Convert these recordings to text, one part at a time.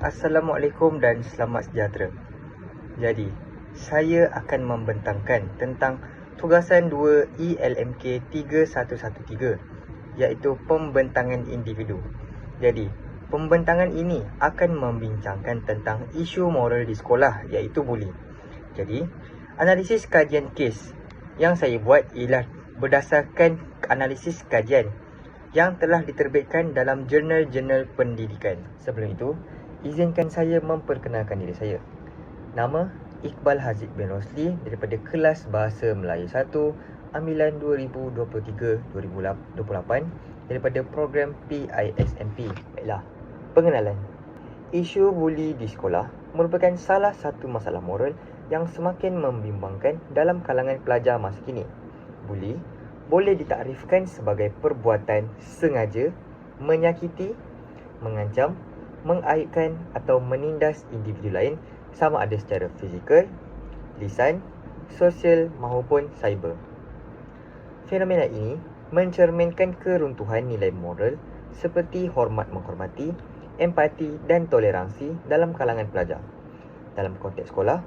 Assalamualaikum dan selamat sejahtera. Jadi, saya akan membentangkan tentang tugasan 2 ELMK 3113 iaitu pembentangan individu. Jadi, pembentangan ini akan membincangkan tentang isu moral di sekolah iaitu buli. Jadi, analisis kajian kes yang saya buat ialah berdasarkan analisis kajian yang telah diterbitkan dalam jurnal-jurnal pendidikan. Sebelum itu, izinkan saya memperkenalkan diri saya. Nama Iqbal Haziq bin Rosli daripada kelas Bahasa Melayu 1 Ambilan 2023-2028 daripada program PISMP. Baiklah, pengenalan. Isu buli di sekolah merupakan salah satu masalah moral yang semakin membimbangkan dalam kalangan pelajar masa kini. Buli boleh ditakrifkan sebagai perbuatan sengaja menyakiti, mengancam mengaibkan atau menindas individu lain sama ada secara fizikal, lisan, sosial maupun cyber. Fenomena ini mencerminkan keruntuhan nilai moral seperti hormat menghormati, empati dan toleransi dalam kalangan pelajar. Dalam konteks sekolah,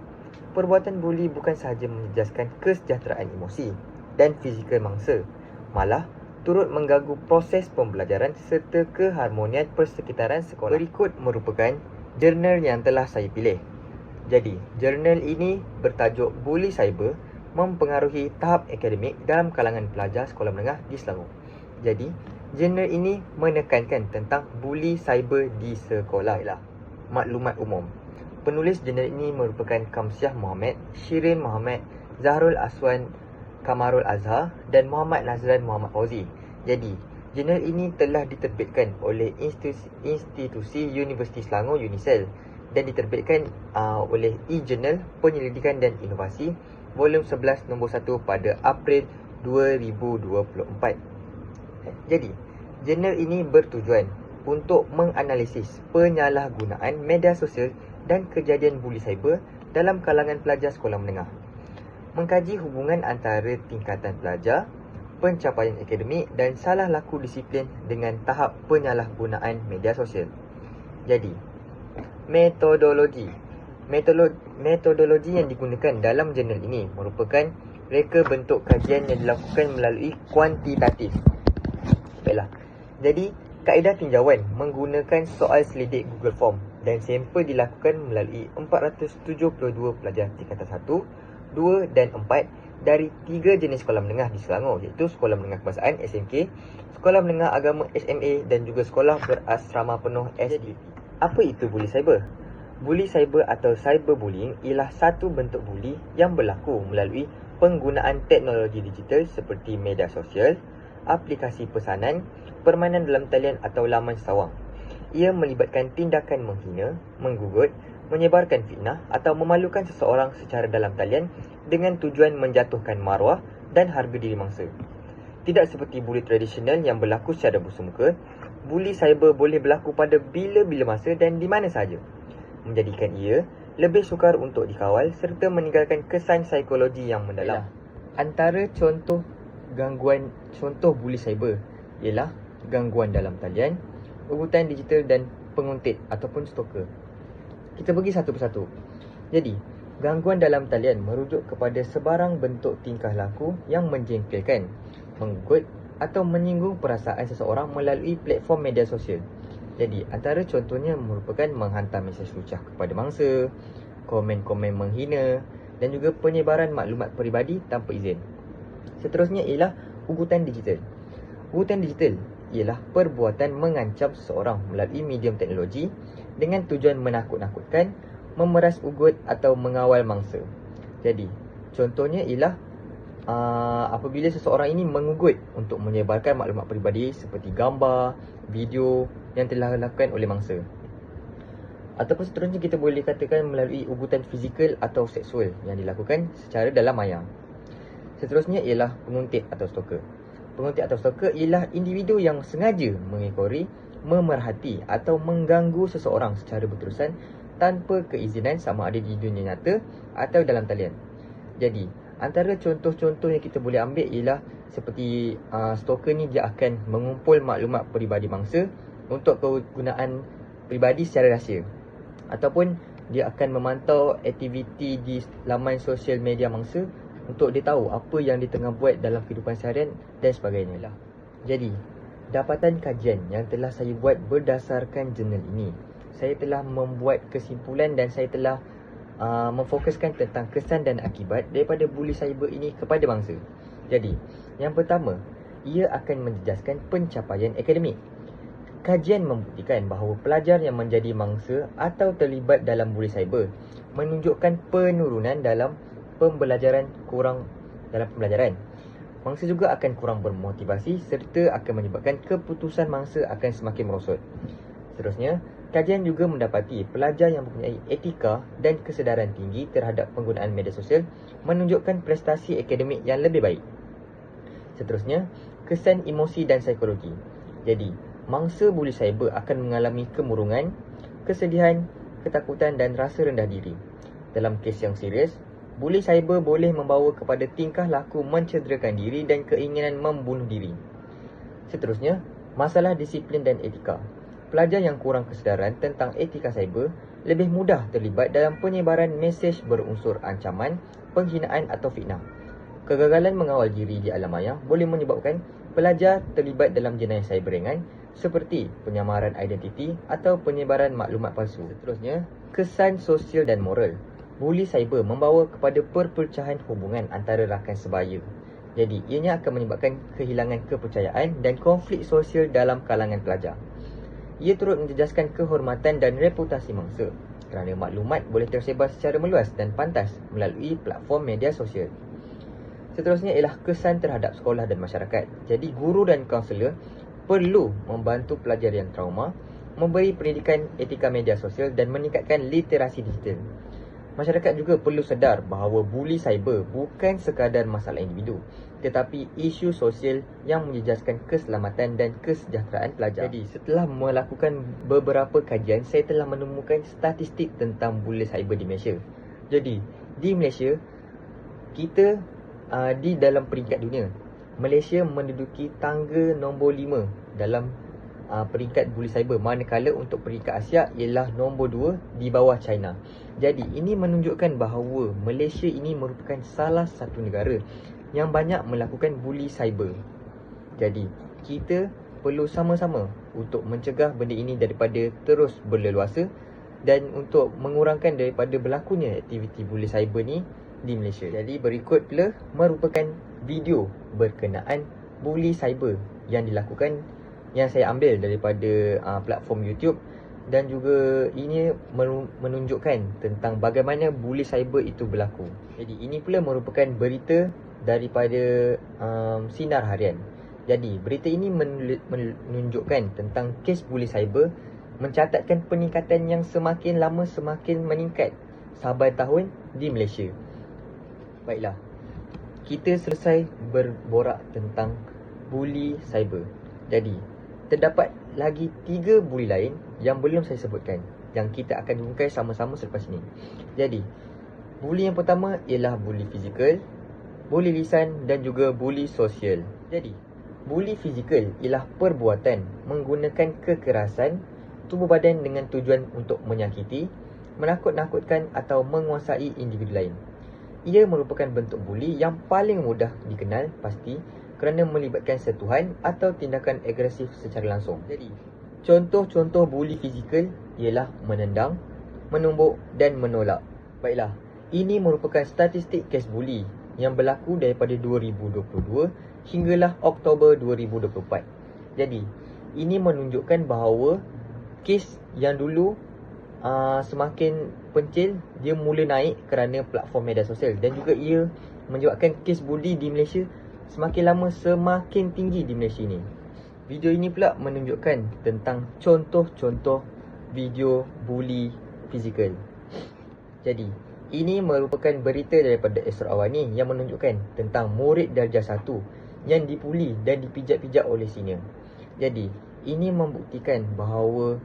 perbuatan buli bukan sahaja menjejaskan kesejahteraan emosi dan fizikal mangsa, malah turut mengganggu proses pembelajaran serta keharmonian persekitaran sekolah. Berikut merupakan jurnal yang telah saya pilih. Jadi, jurnal ini bertajuk Bully Cyber mempengaruhi tahap akademik dalam kalangan pelajar sekolah menengah di Selangor. Jadi, jurnal ini menekankan tentang bully cyber di sekolah ialah maklumat umum. Penulis jurnal ini merupakan Kamsiah Muhammad, Shirin Muhammad, Zahrul Aswan Kamarul Azhar dan Muhammad Nazran Muhammad Fauzi. Jadi, jurnal ini telah diterbitkan oleh institusi, institusi Universiti Selangor Unisel dan diterbitkan uh, oleh e-journal Penyelidikan dan Inovasi volume 11 nombor 1 pada April 2024. Jadi, jurnal ini bertujuan untuk menganalisis penyalahgunaan media sosial dan kejadian buli cyber dalam kalangan pelajar sekolah menengah mengkaji hubungan antara tingkatan pelajar, pencapaian akademik dan salah laku disiplin dengan tahap penyalahgunaan media sosial. Jadi, metodologi. Metodologi, metodologi yang digunakan dalam jurnal ini merupakan reka bentuk kajian yang dilakukan melalui kuantitatif. Baiklah. Jadi, kaedah tinjauan menggunakan soal selidik Google Form dan sampel dilakukan melalui 472 pelajar tingkatan 1 2 dan 4 dari tiga jenis sekolah menengah di Selangor iaitu Sekolah Menengah Kebangsaan SMK, Sekolah Menengah Agama SMA dan juga Sekolah Berasrama Penuh SDP. Apa itu bully cyber? Bully cyber atau cyberbullying ialah satu bentuk bully yang berlaku melalui penggunaan teknologi digital seperti media sosial, aplikasi pesanan, permainan dalam talian atau laman sawang. Ia melibatkan tindakan menghina, menggugut, menyebarkan fitnah atau memalukan seseorang secara dalam talian dengan tujuan menjatuhkan maruah dan harga diri mangsa. Tidak seperti buli tradisional yang berlaku secara bersumuka, buli cyber boleh berlaku pada bila-bila masa dan di mana sahaja. Menjadikan ia lebih sukar untuk dikawal serta meninggalkan kesan psikologi yang mendalam. Antara contoh gangguan contoh buli cyber ialah gangguan dalam talian, ugutan digital dan penguntit ataupun stalker. Kita pergi satu persatu. Jadi, gangguan dalam talian merujuk kepada sebarang bentuk tingkah laku yang menjengkelkan, menggut atau menyinggung perasaan seseorang melalui platform media sosial. Jadi, antara contohnya merupakan menghantar mesej lucah kepada mangsa, komen-komen menghina dan juga penyebaran maklumat peribadi tanpa izin. Seterusnya ialah ugutan digital. Ugutan digital ialah perbuatan mengancam seseorang melalui medium teknologi dengan tujuan menakut-nakutkan, memeras ugut atau mengawal mangsa. Jadi, contohnya ialah uh, apabila seseorang ini mengugut untuk menyebarkan maklumat peribadi seperti gambar, video yang telah dilakukan oleh mangsa. Ataupun seterusnya kita boleh katakan melalui ugutan fizikal atau seksual yang dilakukan secara dalam maya. Seterusnya ialah penguntit atau stalker. Penguntit atau stalker ialah individu yang sengaja mengekori memerhati atau mengganggu seseorang secara berterusan tanpa keizinan sama ada di dunia nyata atau dalam talian. Jadi, antara contoh-contoh yang kita boleh ambil ialah seperti uh, stalker ni dia akan mengumpul maklumat peribadi mangsa untuk kegunaan peribadi secara rahsia. ataupun dia akan memantau aktiviti di laman sosial media mangsa untuk dia tahu apa yang dia tengah buat dalam kehidupan seharian dan sebagainya lah. Jadi, dapatan kajian yang telah saya buat berdasarkan jurnal ini, saya telah membuat kesimpulan dan saya telah uh, memfokuskan tentang kesan dan akibat daripada bully cyber ini kepada bangsa. Jadi, yang pertama, ia akan menjejaskan pencapaian akademik. Kajian membuktikan bahawa pelajar yang menjadi mangsa atau terlibat dalam bully cyber menunjukkan penurunan dalam pembelajaran kurang dalam pembelajaran. Mangsa juga akan kurang bermotivasi serta akan menyebabkan keputusan mangsa akan semakin merosot. Seterusnya, kajian juga mendapati pelajar yang mempunyai etika dan kesedaran tinggi terhadap penggunaan media sosial menunjukkan prestasi akademik yang lebih baik. Seterusnya, kesan emosi dan psikologi. Jadi, mangsa bully cyber akan mengalami kemurungan, kesedihan, ketakutan dan rasa rendah diri. Dalam kes yang serius, bully cyber boleh membawa kepada tingkah laku mencederakan diri dan keinginan membunuh diri. Seterusnya, masalah disiplin dan etika. Pelajar yang kurang kesedaran tentang etika cyber lebih mudah terlibat dalam penyebaran mesej berunsur ancaman, penghinaan atau fitnah. Kegagalan mengawal diri di alam maya boleh menyebabkan pelajar terlibat dalam jenayah cyber ringan seperti penyamaran identiti atau penyebaran maklumat palsu. Seterusnya, kesan sosial dan moral. Bully cyber membawa kepada perpecahan hubungan antara rakan sebaya. Jadi, ianya akan menyebabkan kehilangan kepercayaan dan konflik sosial dalam kalangan pelajar. Ia turut menjejaskan kehormatan dan reputasi mangsa kerana maklumat boleh tersebar secara meluas dan pantas melalui platform media sosial. Seterusnya ialah kesan terhadap sekolah dan masyarakat. Jadi, guru dan kaunselor perlu membantu pelajar yang trauma memberi pendidikan etika media sosial dan meningkatkan literasi digital. Masyarakat juga perlu sedar bahawa bully cyber bukan sekadar masalah individu tetapi isu sosial yang menjejaskan keselamatan dan kesejahteraan pelajar. Jadi, setelah melakukan beberapa kajian, saya telah menemukan statistik tentang bully cyber di Malaysia. Jadi, di Malaysia, kita uh, di dalam peringkat dunia Malaysia menduduki tangga nombor 5 dalam uh, peringkat bully cyber manakala untuk peringkat Asia ialah nombor 2 di bawah China. Jadi ini menunjukkan bahawa Malaysia ini merupakan salah satu negara yang banyak melakukan bully cyber. Jadi kita perlu sama-sama untuk mencegah benda ini daripada terus berleluasa dan untuk mengurangkan daripada berlakunya aktiviti bully cyber ni di Malaysia. Jadi berikut pula merupakan video berkenaan bully cyber yang dilakukan yang saya ambil daripada uh, platform YouTube dan juga ini menunjukkan tentang bagaimana bully cyber itu berlaku. Jadi ini pula merupakan berita daripada um, Sinar Harian. Jadi berita ini menunjukkan tentang kes bully cyber mencatatkan peningkatan yang semakin lama semakin meningkat sahabat tahun di Malaysia. Baiklah. Kita selesai berborak tentang bully cyber. Jadi, terdapat lagi tiga bully lain yang belum saya sebutkan yang kita akan jumpai sama-sama selepas ini. Jadi, bully yang pertama ialah bully fizikal, bully lisan dan juga bully sosial. Jadi, bully fizikal ialah perbuatan menggunakan kekerasan tubuh badan dengan tujuan untuk menyakiti, menakut-nakutkan atau menguasai individu lain. Ia merupakan bentuk buli yang paling mudah dikenal pasti kerana melibatkan sentuhan atau tindakan agresif secara langsung. Jadi, contoh-contoh buli fizikal ialah menendang, menumbuk dan menolak. Baiklah, ini merupakan statistik kes buli yang berlaku daripada 2022 hinggalah Oktober 2024. Jadi, ini menunjukkan bahawa kes yang dulu uh, semakin pencil dia mula naik kerana platform media sosial dan juga ia menyebabkan kes bully di Malaysia semakin lama semakin tinggi di Malaysia ini. Video ini pula menunjukkan tentang contoh-contoh video bully fizikal. Jadi, ini merupakan berita daripada Esra Awani yang menunjukkan tentang murid darjah 1 yang dipuli dan dipijak-pijak oleh senior. Jadi, ini membuktikan bahawa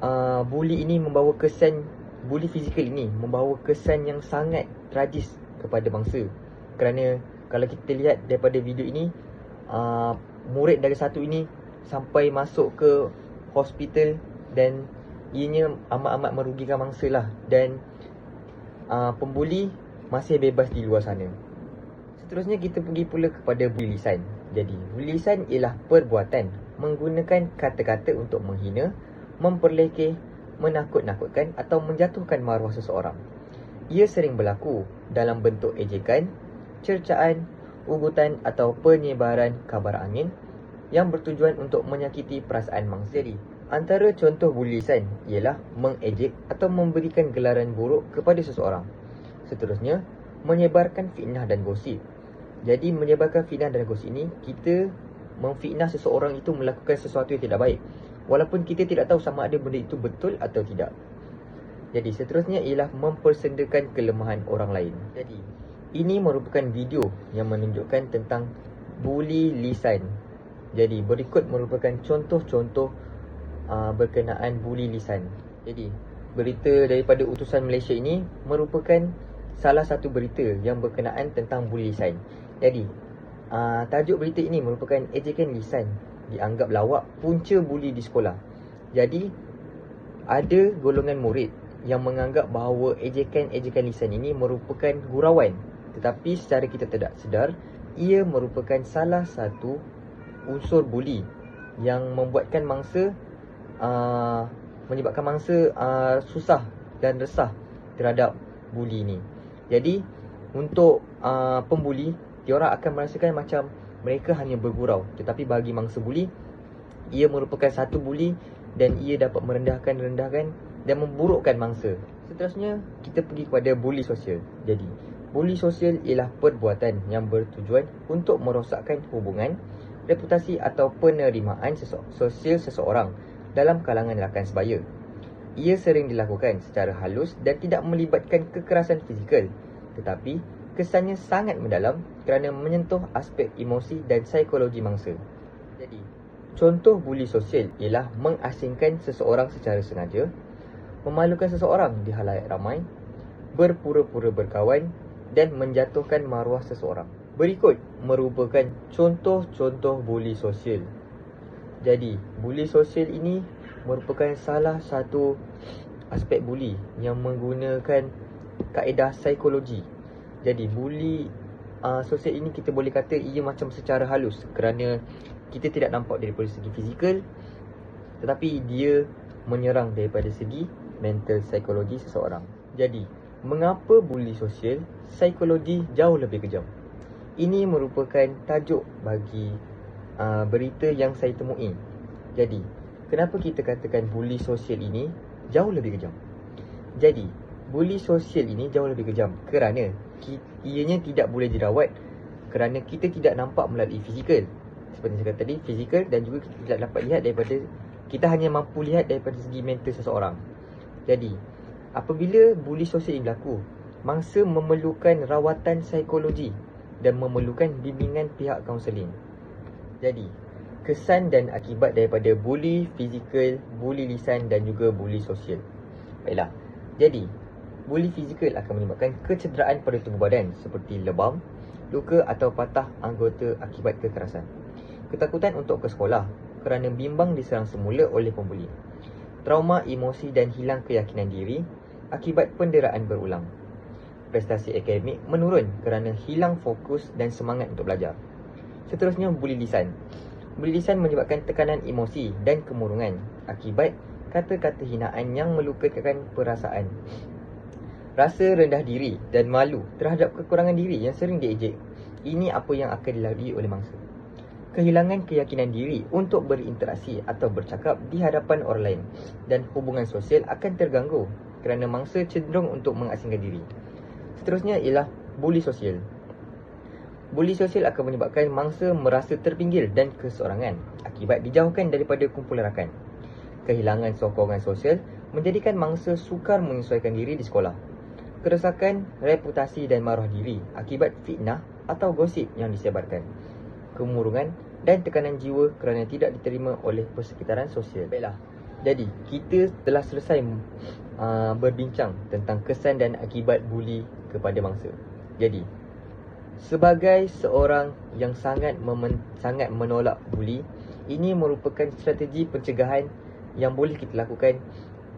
uh, bully ini membawa kesan bully fizikal ini membawa kesan yang sangat tragis kepada bangsa kerana kalau kita lihat daripada video ini uh, murid dari satu ini sampai masuk ke hospital dan ianya amat-amat merugikan mangsa lah dan uh, pembuli masih bebas di luar sana. Seterusnya kita pergi pula kepada bully lisan. Jadi, bully lisan ialah perbuatan menggunakan kata-kata untuk menghina, memperlekeh, menakut-nakutkan atau menjatuhkan maruah seseorang. Ia sering berlaku dalam bentuk ejekan, cercaan, ugutan atau penyebaran kabar angin yang bertujuan untuk menyakiti perasaan mangsa. Jadi, antara contoh bully lisan ialah mengejek atau memberikan gelaran buruk kepada seseorang. Seterusnya, menyebarkan fitnah dan gosip. Jadi menyebarkan fitnah dan gosip ini kita memfitnah seseorang itu melakukan sesuatu yang tidak baik. Walaupun kita tidak tahu sama ada benda itu betul atau tidak. Jadi seterusnya ialah mempersendakan kelemahan orang lain. Jadi ini merupakan video yang menunjukkan tentang bully lisan. Jadi berikut merupakan contoh-contoh uh, berkenaan bully lisan. Jadi berita daripada utusan Malaysia ini merupakan salah satu berita yang berkenaan tentang bully lisan. Jadi, uh, tajuk berita ini merupakan ejekan lisan dianggap lawak punca bully di sekolah. Jadi, ada golongan murid yang menganggap bahawa ejekan-ejekan lisan ini merupakan gurauan. Tetapi secara kita tidak sedar, ia merupakan salah satu unsur bully yang membuatkan mangsa uh, menyebabkan mangsa uh, susah dan resah terhadap bully ini. Jadi untuk uh, pembuli Diorang akan merasakan macam Mereka hanya bergurau. Tetapi bagi mangsa buli Ia merupakan satu buli Dan ia dapat merendahkan-rendahkan Dan memburukkan mangsa. Seterusnya Kita pergi kepada buli sosial. Jadi Buli sosial ialah perbuatan yang bertujuan Untuk merosakkan hubungan Reputasi atau penerimaan sosial seseorang Dalam kalangan rakan sebaya ia sering dilakukan secara halus dan tidak melibatkan kekerasan fizikal tetapi kesannya sangat mendalam kerana menyentuh aspek emosi dan psikologi mangsa. Jadi, contoh buli sosial ialah mengasingkan seseorang secara sengaja, memalukan seseorang di halayak ramai, berpura-pura berkawan dan menjatuhkan maruah seseorang. Berikut merupakan contoh-contoh buli sosial. Jadi, buli sosial ini merupakan salah satu aspek buli yang menggunakan kaedah psikologi. Jadi buli uh, sosial ini kita boleh kata ia macam secara halus kerana kita tidak nampak daripada segi fizikal tetapi dia menyerang daripada segi mental psikologi seseorang. Jadi, mengapa buli sosial psikologi jauh lebih kejam? Ini merupakan tajuk bagi uh, berita yang saya temui. Jadi, kenapa kita katakan bully sosial ini jauh lebih kejam? Jadi, bully sosial ini jauh lebih kejam kerana ianya tidak boleh dirawat kerana kita tidak nampak melalui fizikal. Seperti saya kata tadi, fizikal dan juga kita tidak dapat lihat daripada kita hanya mampu lihat daripada segi mental seseorang. Jadi, apabila bully sosial ini berlaku, mangsa memerlukan rawatan psikologi dan memerlukan bimbingan pihak kaunseling. Jadi, kesan dan akibat daripada bully fizikal, bully lisan dan juga bully sosial. Baiklah. Jadi, bully fizikal akan menyebabkan kecederaan pada tubuh badan seperti lebam, luka atau patah anggota akibat kekerasan. Ketakutan untuk ke sekolah kerana bimbang diserang semula oleh pembuli. Trauma emosi dan hilang keyakinan diri akibat penderaan berulang. Prestasi akademik menurun kerana hilang fokus dan semangat untuk belajar. Seterusnya, bully lisan. Berlisan menyebabkan tekanan emosi dan kemurungan akibat kata-kata hinaan yang melukakan perasaan. Rasa rendah diri dan malu terhadap kekurangan diri yang sering diejek. Ini apa yang akan dilalui oleh mangsa. Kehilangan keyakinan diri untuk berinteraksi atau bercakap di hadapan orang lain dan hubungan sosial akan terganggu kerana mangsa cenderung untuk mengasingkan diri. Seterusnya ialah bully sosial. Bully sosial akan menyebabkan mangsa merasa terpinggir dan keseorangan akibat dijauhkan daripada kumpulan rakan. Kehilangan sokongan sosial menjadikan mangsa sukar menyesuaikan diri di sekolah. Kerosakan reputasi dan maruah diri akibat fitnah atau gosip yang disebarkan. Kemurungan dan tekanan jiwa kerana tidak diterima oleh persekitaran sosial. Baiklah. Jadi, kita telah selesai uh, berbincang tentang kesan dan akibat bully kepada mangsa. Jadi, Sebagai seorang yang sangat memen, sangat menolak buli, ini merupakan strategi pencegahan yang boleh kita lakukan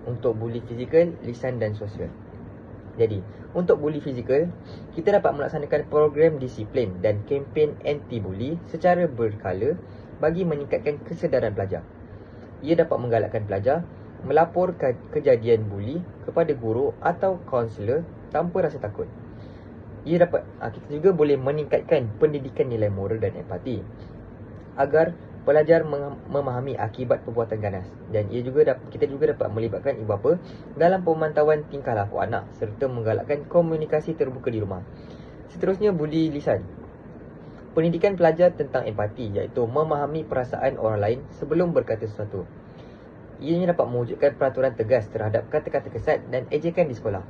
untuk buli fizikal, lisan dan sosial. Jadi, untuk buli fizikal, kita dapat melaksanakan program disiplin dan kempen anti-buli secara berkala bagi meningkatkan kesedaran pelajar. Ia dapat menggalakkan pelajar melaporkan kejadian buli kepada guru atau kaunselor tanpa rasa takut. Ia dapat ah, kita juga boleh meningkatkan pendidikan nilai moral dan empati agar pelajar memahami akibat perbuatan ganas dan ia juga dapat, kita juga dapat melibatkan ibu bapa dalam pemantauan tingkah laku anak serta menggalakkan komunikasi terbuka di rumah. Seterusnya buli lisan. Pendidikan pelajar tentang empati iaitu memahami perasaan orang lain sebelum berkata sesuatu. Ianya dapat mewujudkan peraturan tegas terhadap kata-kata kesat dan ejekan di sekolah.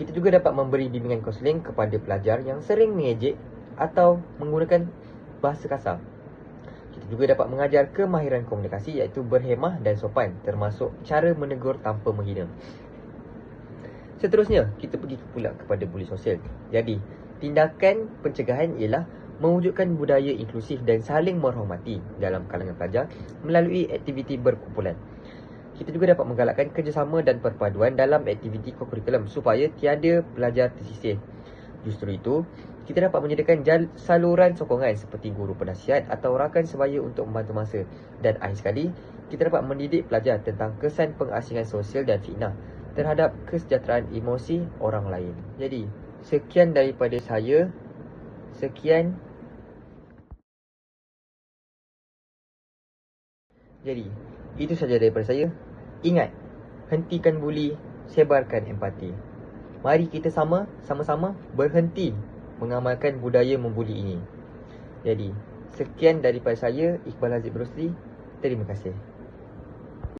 Kita juga dapat memberi bimbingan konseling kepada pelajar yang sering mengejek atau menggunakan bahasa kasar. Kita juga dapat mengajar kemahiran komunikasi iaitu berhemah dan sopan termasuk cara menegur tanpa menghina. Seterusnya, kita pergi pula kepada buli sosial. Jadi, tindakan pencegahan ialah mewujudkan budaya inklusif dan saling menghormati dalam kalangan pelajar melalui aktiviti berkumpulan. Kita juga dapat menggalakkan kerjasama dan perpaduan dalam aktiviti kurikulum supaya tiada pelajar tersisih. Justru itu, kita dapat menyediakan saluran sokongan seperti guru penasihat atau rakan sebaya untuk membantu masa. Dan akhir sekali, kita dapat mendidik pelajar tentang kesan pengasingan sosial dan fitnah terhadap kesejahteraan emosi orang lain. Jadi, sekian daripada saya. Sekian Jadi, itu saja daripada saya. Ingat, hentikan buli, sebarkan empati. Mari kita sama, sama-sama berhenti mengamalkan budaya membuli ini. Jadi, sekian daripada saya, Iqbal Aziz Brusli. Terima kasih.